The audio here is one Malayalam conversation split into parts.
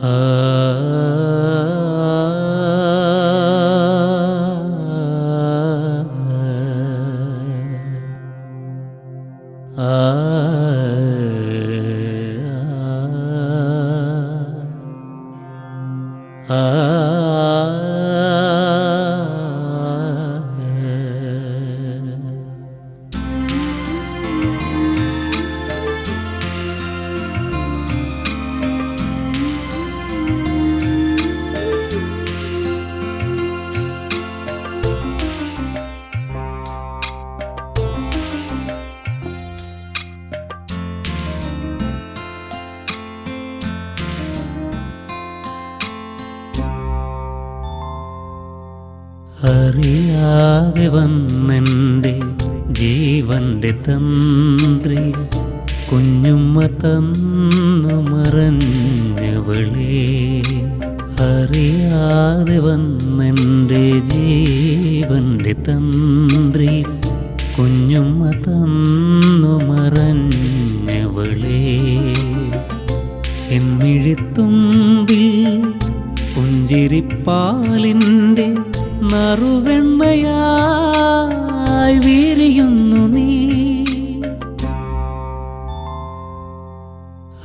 Ah അറിയാതെ വന്നെന്റെ ജീവന്റെ തന്ത്രി കുഞ്ഞുമ്മ തന്നു മറഞ്ഞവളേ അറിയാതെ വന്നെന്റെ ജീവന്റെ തന്ത്രി കുഞ്ഞുമ്മ തന്നു മറഞ്ഞവളേ എന്മിഴിത്തുമ്പിൽ പുഞ്ചിരിപ്പാലിന്റെ നറുവെണ്മയായി വീരിയുന്നു നീ.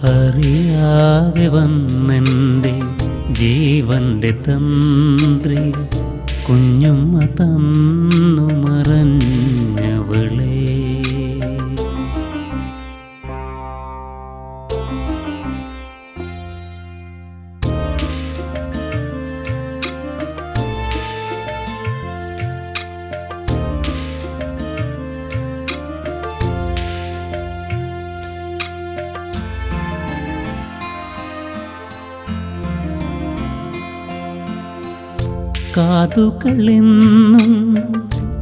അറിയാതെ വന്നെന്റെ ജീവന്റെ തന്ത്രി കുഞ്ഞുമ്മ തന്നു മറഞ്ഞവളേ കാതുകളെന്നും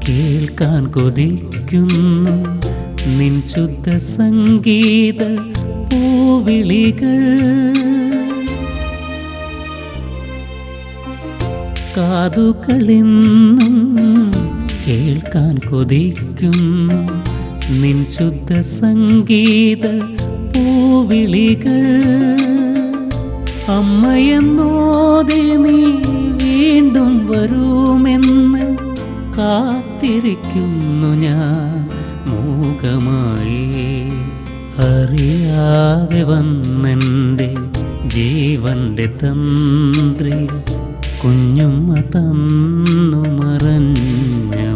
കേൾക്കാൻ കൊതിക്കുന്നു. നിൻ ശുദ്ധ സംഗീത പൂവിളികൾ. കാതുകളെന്നും കേൾക്കാൻ കൊതിക്കുന്നു. നിൻ ശുദ്ധ സംഗീത പൂവിളികൾ. അമ്മയെന്നോതെ നീ വീണ്ടും വരുമെന്ന് കാത്തിരിക്കുന്നു ഞാൻ. മൂകമായി അറിയാതെ വന്നെന്റെ ജീവന്റെ തന്ത്രി കുഞ്ഞുമ്മ തന്നു മറഞ്ഞവളേ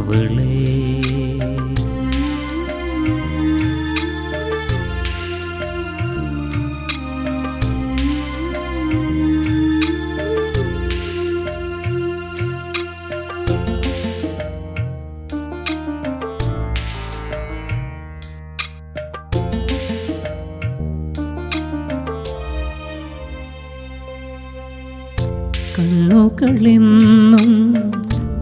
കണ്ണുകളെന്നും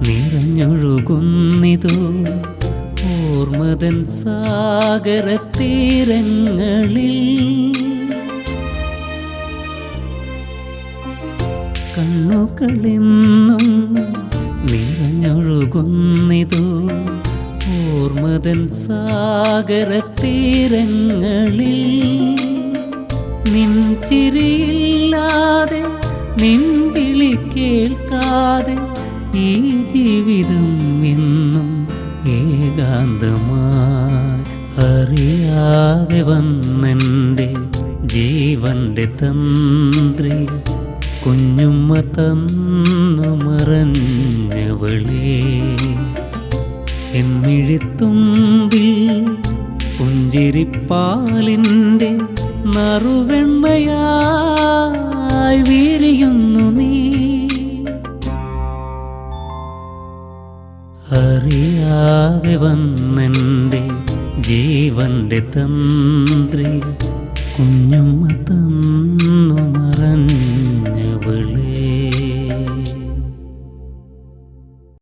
നിറഞ്ഞൊഴുകുന്നിതോ. ഓർമ്മതൻ സാഗരത്തീരങ്ങളിൽ കണ്ണുകളെന്നും നിറഞ്ഞൊഴുകുന്നിതോ. ഓർമ്മതൻ സാഗരത്തീരങ്ങളിൽ നിൻ ചിരിയില്ലാതെ നിൻ വിളി കേൾക്കാതെ ഈ ജീവിതം എന്നും ഏകാന്തമായി അറിയാതെ വന്നെന്റെ ജീവന്റെ തന്ത്രി കുഞ്ഞുമ്മ തന്നു മറഞ്ഞവളേ എന്മിഴിത്തുമ്പിൽ പുഞ്ചിരിപ്പാലിന്റെ നറുവെണ്മയായി വീരിയുന്നു നീ. അറിയാതെ വന്നെന്റെ ജീവന്റെ തന്ത്രി കുഞ്ഞുമ്മ